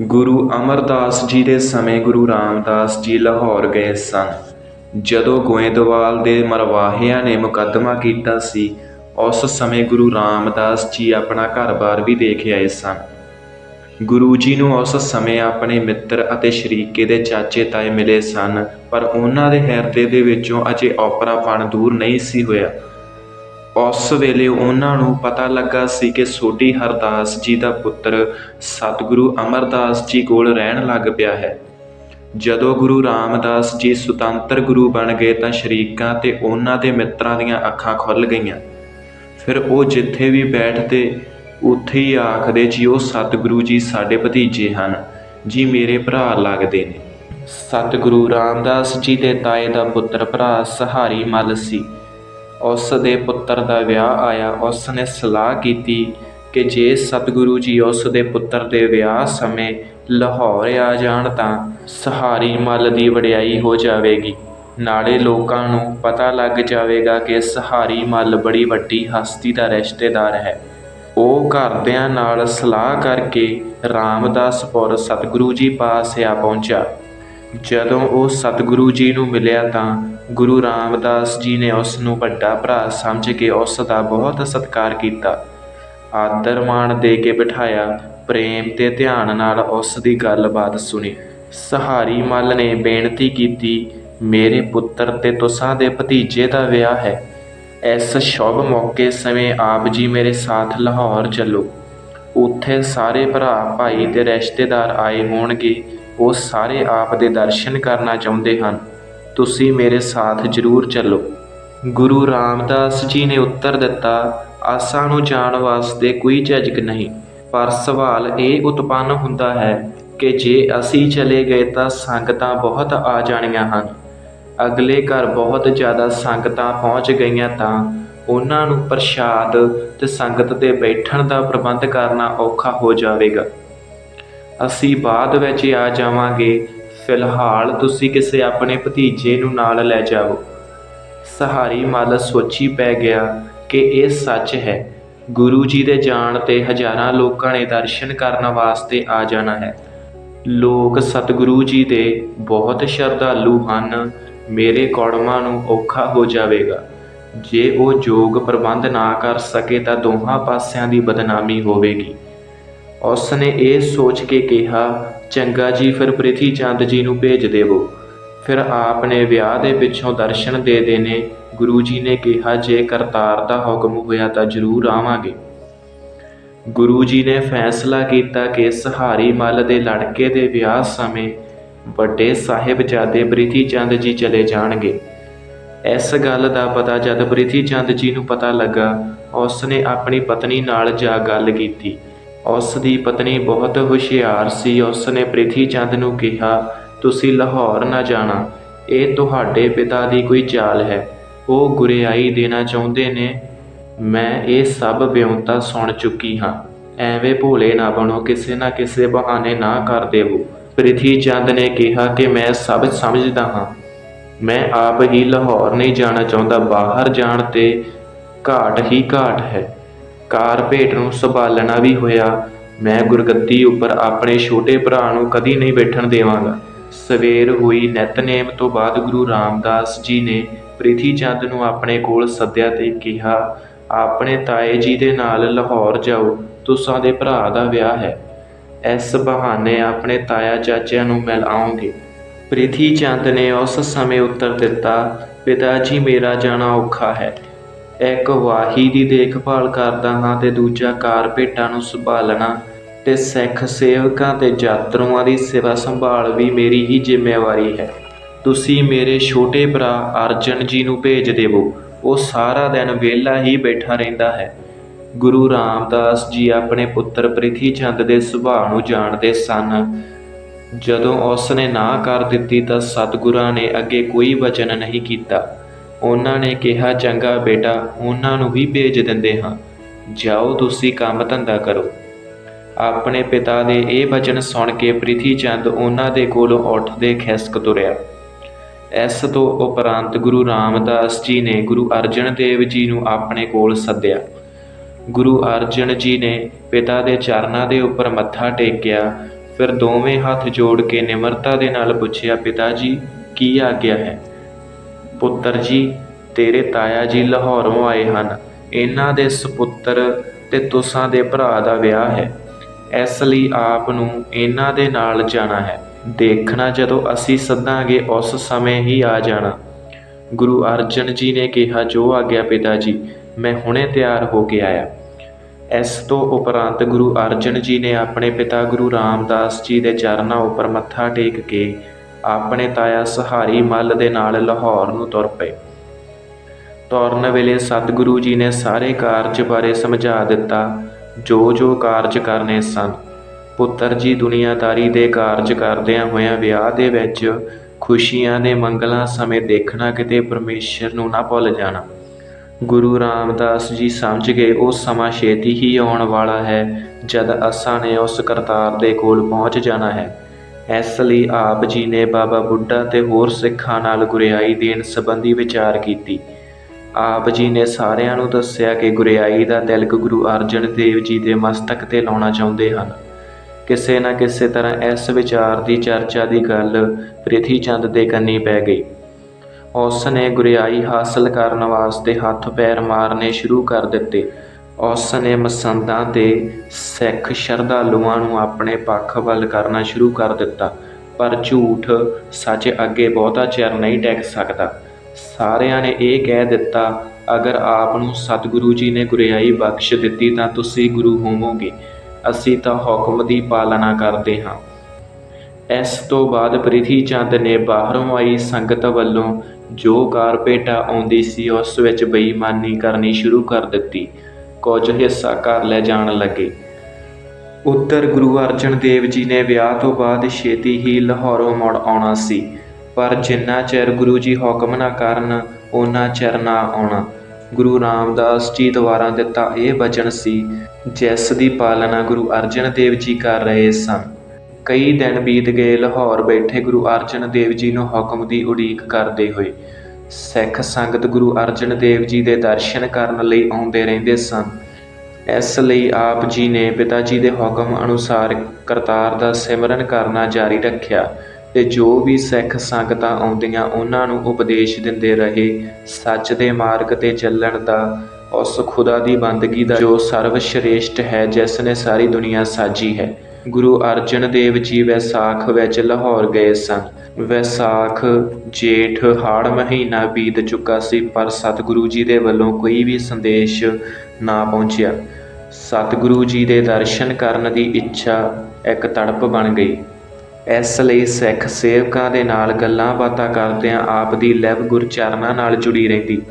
ਗੁਰੂ ਅਮਰਦਾਸ ਜੀ ਦੇ ਸਮੇਂ ਗੁਰੂ ਰਾਮਦਾਸ ਜੀ ਲਾਹੌਰ ਗਏ ਸਨ। ਜਦੋਂ ਗੋਇੰਦਵਾਲ ਦੇ ਮਰਵਾਹਿਆਂ ਨੇ ਮੁਕੱਦਮਾ ਕੀਤਾ ਸੀ, ਉਸ ਸਮੇਂ ਗੁਰੂ ਰਾਮਦਾਸ ਜੀ ਆਪਣਾ ਘਰ-ਬਾਰ ਵੀ ਦੇਖ ਆਏ ਸਨ। ਗੁਰੂ ਜੀ ਨੂੰ ਉਸ ਸਮੇਂ ਆਪਣੇ ਮਿੱਤਰ ਅਤੇ ਸ਼ਰੀਕੇ ਦੇ ਚਾਚੇ ਤਾਏ ਮਿਲੇ ਸਨ, ਪਰ ਉਹਨਾਂ ਦੇ ਹਿਰਦੇ ਦੇ ਵਿੱਚੋਂ ਅਜੇ ਓਪਰਾਪਣ ਦੂਰ ਨਹੀਂ ਸੀ ਹੋਇਆ। ਉਸ ਵੇਲੇ ਉਹਨਾਂ ਨੂੰ ਪਤਾ ਲੱਗਾ ਸੀ ਕਿ ਸੋਢੀ ਹਰਦਾਸ ਜੀ ਦਾ ਪੁੱਤਰ ਸਤਿਗੁਰੂ ਅਮਰਦਾਸ ਜੀ ਕੋਲ ਰਹਿਣ ਲੱਗ ਪਿਆ ਹੈ। ਜਦੋਂ ਗੁਰੂ ਰਾਮਦਾਸ ਜੀ ਸੁਤੰਤਰ ਗੁਰੂ ਬਣ ਗਏ ਤਾਂ ਸ਼ਰੀਕਾਂ ਤੇ ਉਹਨਾਂ ਦੇ ਮਿੱਤਰਾਂ ਦੀਆਂ ਅੱਖਾਂ ਖੁੱਲ ਗਈਆਂ। ਫਿਰ ਉਹ ਜਿੱਥੇ ਵੀ ਬੈਠਦੇ, ਉੱਥੇ ਹੀ ਆਖਦੇ, ਜੀ, ਉਹ ਸਤਿਗੁਰੂ ਜੀ ਸਾਡੇ ਭਤੀਜੇ ਹਨ। ਜੀ, ਮੇਰੇ ਭਰਾ ਲੱਗਦੇ ਨੇ। ਸਤਿਗੁਰੂ ਰਾਮਦਾਸ ਜੀ ਦੇ ਤਾਏ ਦਾ ਪੁੱਤਰ ਭਰਾ ਸਹਾਰੀ ਮੱਲ ਸੀ। ਉਸ ਦੇ ਪੁੱਤਰ ਦਾ ਵਿਆਹ ਆਇਆ। ਉਸ ਨੇ ਸਲਾਹ ਕੀਤੀ ਕਿ ਜੇ ਸਤਿਗੁਰੂ ਜੀ ਉਸ ਦੇ ਪੁੱਤਰ ਦੇ ਵਿਆਹ ਸਮੇਂ ਲਾਹੌਰ ਆ ਜਾਣ ਤਾਂ ਸਹਾਰੀ ਮੱਲ ਦੀ ਵਡਿਆਈ ਹੋ ਜਾਵੇਗੀ। ਨਾਲੇ ਲੋਕਾਂ ਨੂੰ ਪਤਾ ਲੱਗ ਜਾਵੇਗਾ ਕਿ ਸਹਾਰੀ ਮੱਲ ਬੜੀ ਵੱਡੀ ਹਸਤੀ ਦਾ ਰਿਸ਼ਤੇਦਾਰ ਹੈ। ਉਹ ਘਰਦਿਆਂ ਨਾਲ ਸਲਾਹ ਕਰਕੇ ਰਾਮਦਾਸਪੁਰ ਸਤਿਗੁਰੂ ਜੀ ਪਾਸ ਆ ਪਹੁੰਚਾ ਜਦੋਂ ਉਹ ਸਤਿਗੁਰੂ ਜੀ ਨੂੰ ਮਿਲਿਆ ਤਾਂ ਗੁਰੂ ਰਾਮਦਾਸ ਜੀ ਨੇ ਉਸ ਨੂੰ ਵੱਡਾ ਭਰਾ ਸਮਝ ਕੇ ਉਸ ਦਾ ਬਹੁਤ ਸਤਿਕਾਰ ਕੀਤਾ। ਆਦਰ ਮਾਣ ਦੇ ਕੇ ਬਿਠਾਇਆ, ਪ੍ਰੇਮ ਤੇ ਧਿਆਨ ਨਾਲ ਉਸ ਦੀ ਗੱਲਬਾਤ ਸੁਣੀ। ਸਹਾਰੀ ਮੱਲ ਨੇ ਬੇਨਤੀ ਕੀਤੀ, ਮੇਰੇ ਪੁੱਤਰ ਤੇ ਤੁਸਾਂ ਦੇ ਭਤੀਜੇ ਦਾ ਵਿਆਹ ਹੈ। ਇਸ ਸ਼ੁਭ ਮੌਕੇ ਸਮੇਂ ਆਪ ਜੀ ਮੇਰੇ ਸਾਥ ਲਾਹੌਰ ਚੱਲੋ। ਉੱਥੇ ਸਾਰੇ ਭਰਾ, ਭਾਈ ਤੇ ਰਿਸ਼ਤੇਦਾਰ ਆਏ ਹੋਣਗੇ। ਉਹ ਸਾਰੇ ਆਪ ਦੇ ਦਰਸ਼ਨ ਕਰਨਾ ਚਾਹੁੰਦੇ ਹਨ। ਤੁਸੀਂ ਮੇਰੇ ਸਾਥ ਜ਼ਰੂਰ ਚੱਲੋ। ਗੁਰੂ ਰਾਮਦਾਸ ਜੀ ਨੇ ਉੱਤਰ ਦਿੱਤਾ, ਆਸਾਂ ਨੂੰ ਜਾਣ ਵਾਸਤੇ ਕੋਈ ਝਿਜਕ ਨਹੀਂ। ਪਰ ਸਵਾਲ ਇਹ ਉਤਪੰਨ ਹੁੰਦਾ ਹੈ ਕਿ ਜੇ ਅਸੀਂ ਚਲੇ ਗਏ ਤਾਂ ਸੰਗਤਾਂ ਬਹੁਤ ਆ ਜਾਣੀਆਂ ਹਨ। ਅਗਲੇ ਘਰ ਬਹੁਤ ਜ਼ਿਆਦਾ ਸੰਗਤਾਂ ਪਹੁੰਚ ਗਈਆਂ ਤਾਂ ਉਹਨਾਂ ਨੂੰ ਪ੍ਰਸ਼ਾਦ ਤੇ ਸੰਗਤ ਦੇ ਬੈਠਣ ਦਾ ਪ੍ਰਬੰਧ ਕਰਨਾ ਔਖਾ ਹੋ ਜਾਵੇਗਾ। ਅਸੀਂ ਬਾਅਦ ਵਿੱਚ ਆ ਜਾਵਾਂਗੇ। ਫਿਲਹਾਲ ਤੁਸੀਂ ਕਿਸੇ ਆਪਣੇ ਭਤੀਜੇ ਨੂੰ ਨਾਲ ਲੈ ਜਾਓ। ਸਹਾਰੀ ਮੱਲ ਸੋਚੀ ਪੈ ਗਿਆ ਕਿ ਇਹ ਸੱਚ ਹੈ। ਗੁਰੂ ਜੀ ਦੇ ਜਾਣ ਤੇ ਹਜ਼ਾਰਾਂ ਲੋਕਾਂ ਨੇ ਦਰਸ਼ਨ ਕਰਨ ਵਾਸਤੇ ਆ ਜਾਣਾ ਹੈ। ਲੋਕ ਸਤਿਗੁਰੂ ਜੀ ਦੇ ਬਹੁਤ ਸ਼ਰਧਾਲੂ ਹਨ। ਮੇਰੇ ਕੌੜਮਾਂ ਨੂੰ ਔਖਾ ਹੋ ਜਾਵੇਗਾ। ਜੇ ਉਹ ਜੋਗ ਪ੍ਰਬੰਧ ਨਾ ਕਰ ਸਕੇ ਤਾਂ ਦੋਹਾਂ ਪਾਸਿਆਂ ਦੀ ਬਦਨਾਮੀ ਹੋਵੇਗੀ। ਉਸ ਨੇ ਇਹ ਸੋਚ ਕੇ ਕਿਹਾ, ਚੰਗਾ ਜੀ, ਫਿਰ ਪ੍ਰਿਥੀ ਚੰਦ ਜੀ ਨੂੰ ਭੇਜ ਦੇਵੋ। ਫਿਰ ਆਪ ਨੇ ਵਿਆਹ ਦੇ ਪਿੱਛੋਂ ਦਰਸ਼ਨ ਦੇ ਦੇਣੇ, ਗੁਰੂ ਜੀ ਨੇ ਕਿਹਾ, ਜੇ ਕਰਤਾਰ ਦਾ ਹੁਕਮ ਹੋਇਆ ਤਾਂ ਜ਼ਰੂਰ ਆਵਾਂਗੇ। ਗੁਰੂ ਜੀ ਨੇ ਫੈਸਲਾ ਕੀਤਾ ਕਿ ਸਹਾਰੀ ਮੱਲ ਦੇ ਲੜਕੇ ਦੇ ਵਿਆਹ ਸਮੇਂ ਵੱਡੇ ਸਾਹਿਬਜ਼ਾਦੇ ਪ੍ਰਿਥੀ ਚੰਦ ਜੀ ਚਲੇ ਜਾਣਗੇ। ਇਸ ਗੱਲ ਦਾ ਪਤਾ ਜਦ ਪ੍ਰਿਥੀ ਚੰਦ ਜੀ ਨੂੰ ਪਤਾ ਲੱਗਾ ਉਸ ਨੇ ਆਪਣੀ ਪਤਨੀ ਨਾਲ ਜਾ ਗੱਲ ਕੀਤੀ। ਉਸ ਦੀ ਪਤਨੀ ਬਹੁਤ ਹੁਸ਼ਿਆਰ ਸੀ। ਉਸ ਨੇ ਪ੍ਰਿਥੀ ਚੰਦ ਨੂੰ ਕਿਹਾ, ਤੁਸੀਂ ਲਾਹੌਰ ਨਾ ਜਾਣਾ। ਇਹ ਤੁਹਾਡੇ ਪਿਤਾ ਦੀ ਕੋਈ ਚਾਲ ਹੈ। ਉਹ ਗੁਰਿਆਈ ਦੇਣਾ ਚਾਹੁੰਦੇ ਨੇ। ਮੈਂ ਇਹ ਸਭ ਵਿਉਂਤਾ ਸੁਣ ਚੁੱਕੀ ਹਾਂ। ਐਵੇਂ ਭੋਲੇ ਨਾ ਬਣੋ, ਕਿਸੇ ਨਾ ਕਿਸੇ ਬਹਾਨੇ ਨਾ ਕਰ ਦੇਵੋ। ਪ੍ਰਿਥੀ ਚੰਦ ਨੇ ਕਿਹਾ ਕਿ ਮੈਂ ਸਭ ਸਮਝਦਾ ਹਾਂ। ਮੈਂ ਆਪ ਹੀ ਲਾਹੌਰ ਨਹੀਂ ਜਾਣਾ ਚਾਹੁੰਦਾ। ਬਾਹਰ ਜਾਣ ਤੇ ਘਾਟ ਹੀ ਘਾਟ ਹੈ। ਕਾਰ ਭੇਟ ਨੂੰ ਸੰਭਾਲਣਾ ਵੀ ਹੋਇਆ। ਮੈਂ ਗੁਰਗੱਦੀ ਉੱਪਰ ਆਪਣੇ ਛੋਟੇ ਭਰਾ ਨੂੰ ਕਦੀ ਨਹੀਂ ਬੈਠਣ ਦੇਵਾਂਗਾ। ਸਵੇਰ ਹੋਈ ਨਿਤਨੇਮ ਤੋਂ ਬਾਅਦ ਗੁਰੂ ਰਾਮਦਾਸ ਜੀ ਨੇ ਪ੍ਰਿਥੀ ਚੰਦ ਨੂੰ ਆਪਣੇ ਕੋਲ ਸੱਦਿਆ ਤੇ ਕਿਹਾ, ਆਪਣੇ ਤਾਏ ਜੀ ਦੇ ਨਾਲ ਲਾਹੌਰ ਜਾਓ। ਤੁਸਾਂ ਦੇ ਭਰਾ ਦਾ ਵਿਆਹ ਹੈ। ਇਸ ਬਹਾਨੇ ਆਪਣੇ ਤਾਇਆ ਚਾਚਿਆਂ ਨੂੰ ਮਿਲ ਆਉਂਗੇ। ਪ੍ਰਿਥੀ ਚੰਦ ਨੇ ਉਸ ਸਮੇਂ ਉੱਤਰ ਦਿੱਤਾ, ਪਿਤਾ ਜੀ, ਮੇਰਾ ਜਾਣਾ ਔਖਾ ਹੈ। ਇੱਕ ਵਾਹੀ ਦੀ ਦੇਖਭਾਲ ਕਰਦਾ ਹਾਂ ਤੇ ਦੂਜਾ ਕਾਰਪੇਟਾਂ ਨੂੰ ਸੰਭਾਲਣਾ ਤੇ ਸਿੱਖ ਸੇਵਕਾਂ ਤੇ ਯਾਤਰੂਆਂ ਦੀ ਸੇਵਾ ਸੰਭਾਲ ਵੀ ਮੇਰੀ ਹੀ ਜ਼ਿੰਮੇਵਾਰੀ ਹੈ। ਤੁਸੀਂ ਮੇਰੇ ਛੋਟੇ ਭਰਾ ਅਰਜਨ ਜੀ ਨੂੰ ਭੇਜ ਦੇਵੋ। ਉਹ ਸਾਰਾ ਦਿਨ ਵਿਹਲਾ ਹੀ ਬੈਠਾ ਰਹਿੰਦਾ ਹੈ। ਗੁਰੂ ਰਾਮਦਾਸ ਜੀ ਆਪਣੇ ਪੁੱਤਰ ਪ੍ਰਿਥੀ ਚੰਦ ਦੇ ਸੁਭਾਅ ਨੂੰ ਜਾਣਦੇ ਸਨ। ਜਦੋਂ ਉਸ ਨੇ ਨਾ ਕਰ ਦਿੱਤੀ ਤਾਂ ਸਤਿਗੁਰਾਂ ਨੇ ਅੱਗੇ ਕੋਈ ਵਚਨ ਨਹੀਂ ਕੀਤਾ। ਉਹਨਾਂ ਨੇ ਕਿਹਾ, ਚੰਗਾ ਬੇਟਾ, ਉਹਨਾਂ ਨੂੰ ਵੀ ਭੇਜ ਦਿੰਦੇ ਹਾਂ। ਜਾਓ ਤੁਸੀਂ ਕੰਮ ਧੰਦਾ ਕਰੋ। ਆਪਣੇ ਪਿਤਾ ਦੇ ਇਹ ਵਚਨ ਸੁਣ ਕੇ ਪ੍ਰਿਥੀ ਚੰਦ ਉਹਨਾਂ ਦੇ ਕੋਲੋਂ ਉੱਠਦੇ ਖਿਸਕ ਤੁਰਿਆ। ਇਸ ਤੋਂ ਉਪਰੰਤ ਗੁਰੂ ਰਾਮਦਾਸ ਜੀ ਨੇ ਗੁਰੂ ਅਰਜਨ ਦੇਵ ਜੀ ਨੂੰ ਆਪਣੇ ਕੋਲ ਸੱਦਿਆ। ਗੁਰੂ ਅਰਜਨ ਜੀ ਨੇ ਪਿਤਾ ਦੇ ਚਰਨਾਂ ਦੇ ਉੱਪਰ ਮੱਥਾ ਟੇਕਿਆ। ਫਿਰ ਫਿਰ ਦੋਵੇਂ ਹੱਥ ਜੋੜ ਕੇ ਨਿਮਰਤਾ ਦੇ ਨਾਲ ਪੁੱਛਿਆ, ਪਿਤਾ ਜੀ, ਕੀ ਆਗਿਆ ਹੈ? ਪੁੱਤਰ ਜੀ, ਤੇਰੇ ਤਾਇਆ ਜੀ ਲਾਹੌਰੋਂ ਆਏ ਹਨ। ਇਹਨਾਂ ਦੇ ਸੁਪੁੱਤਰ ਤੇ ਤੁਸਾਂ ਦੇ ਭਰਾ ਦਾ ਵਿਆਹ ਹੈ। ਇਸ ਲਈ ਆਪ ਨੂੰ ਇਹਨਾਂ ਦੇ ਨਾਲ ਜਾਣਾ ਹੈ। ਦੇਖਣਾ ਜਦੋਂ ਅਸੀਂ ਸੱਦਾਂਗੇ, ਉਸ ਸਮੇਂ ਹੀ ਆ ਜਾਣਾ। ਗੁਰੂ ਅਰਜਨ ਜੀ ਨੇ ਕਿਹਾ, ਜੋ ਆਗਿਆ ਪਿਤਾ ਜੀ, ਮੈਂ ਹੁਣੇ ਤਿਆਰ ਹੋ ਕੇ ਆਇਆ। ਇਸ ਤੋਂ ਉਪਰੰਤ ਗੁਰੂ ਅਰਜਨ ਜੀ ਨੇ ਆਪਣੇ ਪਿਤਾ ਗੁਰੂ ਰਾਮਦਾਸ ਜੀ ਦੇ ਚਰਨਾਂ ਉੱਪਰ ਮੱਥਾ ਟੇਕ ਕੇ ਆਪਣੇ ਤਾਇਆ ਸਹਾਰੀ ਮੱਲ ਦੇ ਨਾਲ ਲਾਹੌਰ ਨੂੰ ਤੁਰ ਪਏ। ਤੁਰਨ ਵੇਲੇ ਸਤਿਗੁਰੂ ਜੀ ਨੇ ਸਾਰੇ ਕਾਰਜ ਬਾਰੇ ਸਮਝਾ ਦਿੱਤਾ। ਜੋ ਜੋ ਕਾਰਜ ਕਰਨੇ ਸਨ, ਪੁੱਤਰ ਜੀ ਦੁਨੀਆਦਾਰੀ ਦੇ ਕਾਰਜ ਕਰਦਿਆਂ ਹੋਇਆਂ ਵਿਆਹ ਦੇ ਵਿੱਚ ਖੁਸ਼ੀਆਂ ਦੇ ਮੰਗਲਾਂ ਸਮੇਂ ਦੇਖਣਾ ਕਿਤੇ ਪਰਮੇਸ਼ਰ ਨੂੰ ਨਾ ਭੁੱਲ ਜਾਣਾ। ਗੁਰੂ ਰਾਮਦਾਸ ਜੀ ਸਮਝ ਗਏ, ਉਹ ਸਮਾਂ ਛੇਤੀ ਹੀ ਆਉਣ ਵਾਲਾ ਹੈ, ਜਦ ਅਸਾਂ ਨੇ ਉਸ ਕਰਤਾਰ ਦੇ ਕੋਲ ਪਹੁੰਚ ਜਾਣਾ ਹੈ। ਇਸ ਲਈ ਆਪ ਜੀ ਨੇ ਬਾਬਾ ਬੁੱਢਾ ਤੇ ਹੋਰ ਸਿੱਖਾਂ ਨਾਲ ਗੁਰਿਆਈ ਦੇਣ ਸੰਬੰਧੀ ਵਿਚਾਰ ਕੀਤੀ। ਆਪ ਜੀ ਨੇ ਸਾਰਿਆਂ ਨੂੰ ਦੱਸਿਆ ਕਿ ਗੁਰਿਆਈ ਦਾ ਤਿਲਕ ਗੁਰੂ ਅਰਜਨ ਦੇਵ ਜੀ ਦੇ ਮਸਤਕ ਤੇ ਲਾਉਣਾ ਚਾਹੁੰਦੇ ਹਨ। ਕਿਸੇ ਨਾ ਕਿਸੇ ਤਰ੍ਹਾਂ ਇਸ ਵਿਚਾਰ ਦੀ ਚਰਚਾ ਦੀ ਗੱਲ ਪ੍ਰਿਥੀ ਚੰਦ ਦੇ ਕੰਨੀ ਪੈ ਗਈ। ਉਸ ਨੇ ਗੁਰਿਆਈ ਹਾਸਲ ਕਰਨ ਵਾਸਤੇ ਹੱਥ ਪੈਰ ਮਾਰਨੇ ਸ਼ੁਰੂ ਕਰ ਦਿੱਤੇ। ਉਸ ਨੇ ਮਸੰਦਾਂ ਤੇ ਸਿੱਖ ਸ਼ਰਧਾਲੂਆਂ ਨੂੰ ਆਪਣੇ ਪੱਖ ਵੱਲ ਕਰਨਾ ਸ਼ੁਰੂ ਕਰ ਦਿੱਤਾ, ਪਰ ਝੂਠ ਸੱਚ ਅੱਗੇ ਬਹੁਤਾ ਚਿਰ ਨਹੀਂ ਟਿਕ ਸਕਦਾ। ਸਾਰਿਆਂ ਨੇ ਇਹ ਕਹਿ ਦਿੱਤਾ, ਅਗਰ ਆਪ ਨੂੰ ਸਤਿਗੁਰੂ ਜੀ ਨੇ ਗੁਰਿਆਈ ਬਖਸ਼ ਦਿੱਤੀ ਤਾਂ ਤੁਸੀਂ ਗੁਰੂ ਹੋਵੋਗੇ। ਅਸੀਂ ਤਾਂ ਹੁਕਮ ਦੀ ਪਾਲਣਾ ਕਰਦੇ ਹਾਂ। ਇਸ ਤੋਂ ਬਾਅਦ ਪ੍ਰਿਥੀ ਚੰਦ ਨੇ ਬਾਹਰੋਂ ਆਈ ਸੰਗਤ ਵੱਲੋਂ ਜੋ ਕਾਰਪੇਟਾ ਆਉਂਦੀ ਸੀ ਉਸ ਵਿੱਚ ਬੇਈਮਾਨੀ ਕਰਨੀ ਸ਼ੁਰੂ ਕਰ ਦਿੱਤੀ। ਕੁਝ ਹਿੱਸਾ ਘਰ ਲੈ ਜਾਣ ਲੱਗੇ। ਉੱਤਰ ਗੁਰੂ ਅਰਜਨ ਦੇਵ ਜੀ ਨੇ ਵਿਆਹ ਤੋਂ ਬਾਅਦ ਛੇਤੀ ਹੀ ਲਾਹੌਰੋਂ ਮੁੜ ਆਉਣਾ ਸੀ, ਪਰ ਜਿੰਨਾ ਚਿਰ ਗੁਰੂ ਜੀ ਹੁਕਮ ਨਾ ਕਰਨ ਉਹਨਾਂ ਚਿਰ ਨਾ ਆਉਣਾ। ਗੁਰੂ ਰਾਮਦਾਸ ਜੀ ਦੁਆਰਾ ਦਿੱਤਾ ਇਹ ਬਚਨ ਸੀ, ਜਿਸ ਦੀ ਪਾਲਣਾ ਗੁਰੂ ਅਰਜਨ ਦੇਵ ਜੀ ਕਰ ਰਹੇ ਸਨ। ਕਈ ਦਿਨ ਬੀਤ ਗਏ, ਲਾਹੌਰ ਬੈਠੇ ਗੁਰੂ ਅਰਜਨ ਦੇਵ ਜੀ ਨੂੰ ਹੁਕਮ ਦੀ ਉਡੀਕ ਕਰਦੇ ਹੋਏ। ਸਿੱਖ ਸੰਗਤ ਗੁਰੂ ਅਰਜਨ ਦੇਵ ਜੀ ਦੇ ਦਰਸ਼ਨ ਕਰਨ ਲਈ ਆਉਂਦੇ ਰਹਿੰਦੇ ਸਨ। ਇਸ ਲਈ ਆਪ ਜੀ ਨੇ ਪਿਤਾ ਜੀ ਦੇ ਹੁਕਮ ਅਨੁਸਾਰ ਕਰਤਾਰ ਦਾ ਸਿਮਰਨ ਕਰਨਾ ਜਾਰੀ ਰੱਖਿਆ ਤੇ ਜੋ ਵੀ ਸਿੱਖ ਸੰਗਤਾਂ ਆਉਂਦੀਆਂ ਉਹਨਾਂ ਨੂੰ ਉਪਦੇਸ਼ ਦਿੰਦੇ ਰਹੇ। ਸੱਚ ਦੇ ਮਾਰਗ ਤੇ ਚੱਲਣ ਦਾ, ਉਸ ਖੁਦਾ ਦੀ ਬੰਦਗੀ ਦਾ ਜੋ ਸਰਵ ਸ਼੍ਰੇਸ਼ਟ ਹੈ, ਜਿਸ ਨੇ ਸਾਰੀ ਦੁਨੀਆ ਸਾਜੀ ਹੈ। ਗੁਰੂ ਅਰਜਨ ਦੇਵ ਜੀ ਵੈਸਾਖ ਵਿੱਚ ਲਾਹੌਰ ਗਏ ਸਨ। ਵੈਸਾਖ ਜੇਠ ਹਾੜ ਮਹੀਨਾ ਬੀਤ ਚੁੱਕਾ ਸੀ, ਪਰ ਸਤਿਗੁਰੂ ਜੀ ਦੇ ਵੱਲੋਂ ਕੋਈ ਵੀ ਸੰਦੇਸ਼ ਨਾ ਪਹੁੰਚਿਆ। ਸਤਿਗੁਰੂ ਜੀ ਦੇ ਦਰਸ਼ਨ ਕਰਨ ਦੀ ਇੱਛਾ ਇੱਕ ਤੜਪ ਬਣ ਗਈ। ਇਸ ਲਈ ਸਿੱਖ ਸੇਵਕਾਂ ਦੇ ਨਾਲ ਗੱਲਾਂ ਬਾਤਾਂ ਕਰਦਿਆਂ ਆਪ ਦੀ ਲਿਵ ਗੁਰਚਰਨਾਂ ਨਾਲ ਜੁੜੀ ਰਹਿੰਦੀ।